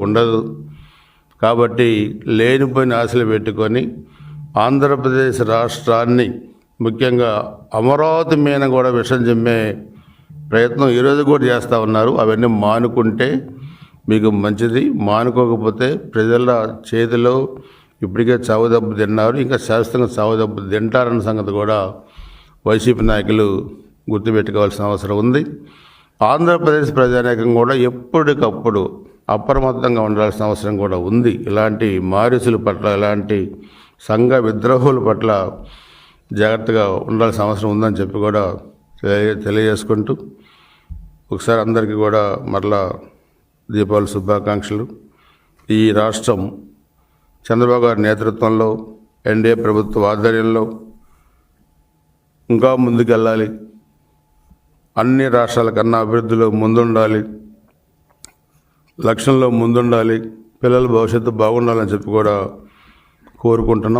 ఉండదు. కాబట్టి లేనిపోయిన ఆశలు పెట్టుకొని ఆంధ్రప్రదేశ్ రాష్ట్రాన్ని ముఖ్యంగా అమరావతి మీద కూడా విషం చెమ్మే ప్రయత్నం ఈరోజు కూడా చేస్తూ ఉన్నారు. అవన్నీ మానుకుంటే మీకు మంచిది. మానుకోకపోతే ప్రజల చేతిలో ఇప్పటికే చావు దెబ్బ తిన్నారు. ఇంకా శాశ్వతంగా చావు దెబ్బ తింటారన్న సంగతి కూడా వైసీపీ నాయకులు గుర్తుపెట్టుకోవాల్సిన అవసరం ఉంది. ఆంధ్రప్రదేశ్ ప్రజానేకం కూడా ఎప్పటికప్పుడు అప్రమత్తంగా ఉండాల్సిన అవసరం కూడా ఉంది. ఇలాంటి మారిసుల పట్ల ఇలాంటి సంఘ విద్రోహుల పట్ల జాగ్రత్తగా ఉండాల్సిన అవసరం ఉందని చెప్పి కూడా తెలియ తెలియజేసుకుంటూ ఒకసారి అందరికీ కూడా మరలా దీపావళి శుభాకాంక్షలు. ఈ రాష్ట్రం చంద్రబాబు గారి నేతృత్వంలో ఎన్డీఏ ప్రభుత్వ ఆధ్వర్యంలో ఇంకా ముందుకెళ్ళాలి. అన్ని రాష్ట్రాల కన్నా అభివృద్ధిలో ముందుండాలి. లక్ష్యంలో ముందుండాలి పిల్లల భవిష్యత్తు బాగుండాలని చెప్పి కూడా కోరుకుంటున్నాం.